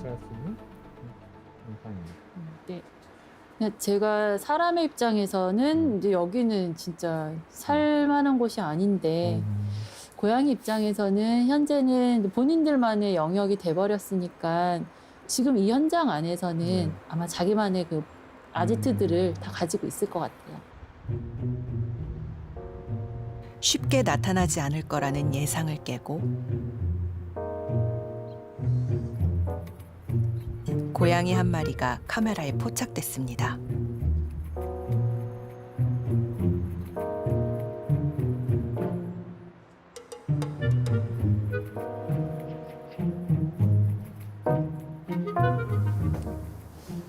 대처할 수 있는 영상입니다. 네. 제가 사람의 입장에서는 이제 여기는 진짜 살만한 곳이 아닌데 음. 고양이 입장에서는 현재는 본인들만의 영역이 돼버렸으니까 지금 이 현장 안에서는 네. 아마 자기만의 그 아지트들을 다 가지고 있을 것 같아요. 쉽게 나타나지 않을 거라는 예상을 깨고 고양이 한 마리가 카메라에 포착됐습니다.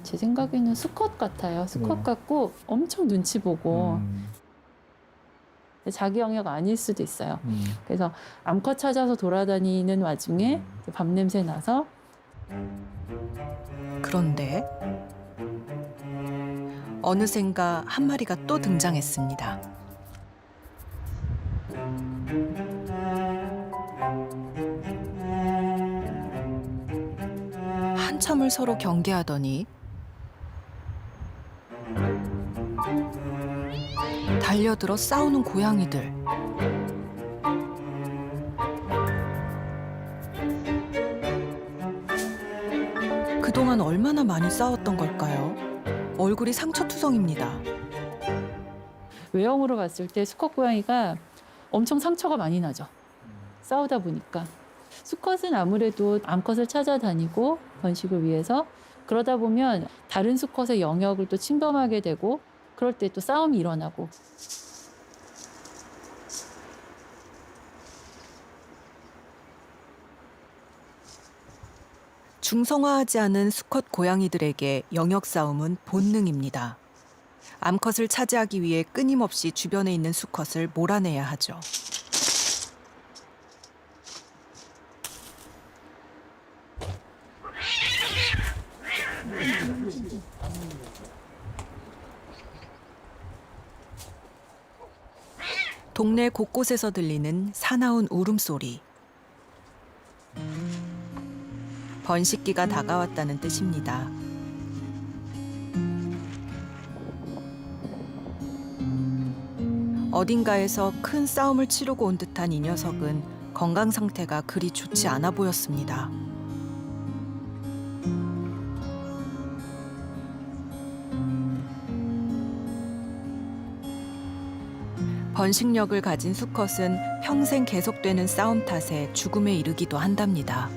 제 생각에는 수컷 같아요. 수컷 네. 같고 엄청 눈치 보고 음. 자기 영역 아닐 수도 있어요. 음. 그래서 암컷 찾아서 돌아다니는 와중에 이제 밥 냄새 나서 그런데 어느샌가 한 마리가 또 등장했습니다. 한참을 서로 경계하더니 달려들어 싸우는 고양이들. 그동안 얼마나 많이 싸웠던 걸까요? 얼굴이 상처투성입니다. 외형으로 봤을 때 수컷 고양이가 엄청 상처가 많이 나죠. 싸우다 보니까. 수컷은 아무래도 암컷을 찾아다니고 번식을 위해서 그러다 보면 다른 수컷의 영역을 또 침범하게 되고 그럴 때 또 싸움이 일어나고 중성화하지 않은 수컷 고양이들에게 영역 싸움은 본능입니다. 암컷을 차지하기 위해 끊임없이 주변에 있는 수컷을 몰아내야 하죠. 동네 곳곳에서 들리는 사나운 울음소리. 번식기가 다가왔다는 뜻입니다. 어딘가에서 큰 싸움을 치르고 온 듯한 이 녀석은 건강 상태가 그리 좋지 않아 보였습니다. 번식력을 가진 수컷은 평생 계속되는 싸움 탓에 죽음에 이르기도 한답니다.